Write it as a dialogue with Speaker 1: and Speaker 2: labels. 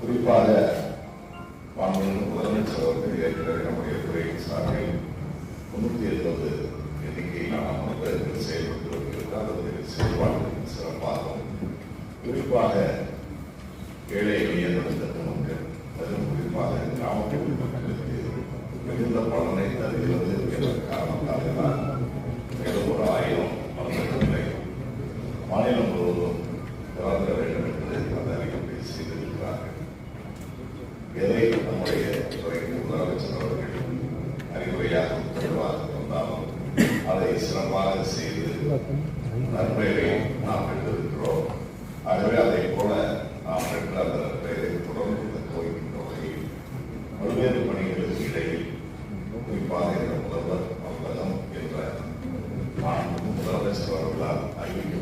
Speaker 1: குறிப்பாக மாண்புமிகு முதலமைச்சர் அவர்கள் ஏற்கனவே நம்முடைய துறையின் சார்பில் முன்னூத்தி எழுபது எண்ணிக்கையிலான மருத்துவர்கள் செயல்பட்டு வருகிறார் அதனுடைய செயல்பாடுகள் சிறப்பாகவும் குறிப்பாக ஏழை எளிய நடுத்தர மக்கள் அதிலும் குறிப்பாக கிராமப்புற மக்களுக்கு மிகுந்த பலனை தருகிறது என்ற காரணத்தால் தான் எதை நம்முடைய துறைக்கு முதலமைச்சர் அவர்கள் அறிவுரையாக உத்தரவாக கொண்டாலும் அதை சிரமமாக செய்து நன்மையை நாம் பெற்றிருக்கிறோம் ஆகவே அதை போல நாம் பெற்ற அந்த நன்மையை தொடர்ந்து போகின்ற வகையில் பல்வேறு பணிகளுக்கு இடையில் குறிப்பாக இந்த முதல்வர் அலுவலகம் என்ற மாண்பு முதலமைச்சர் அவர்களால் அறிவிக்க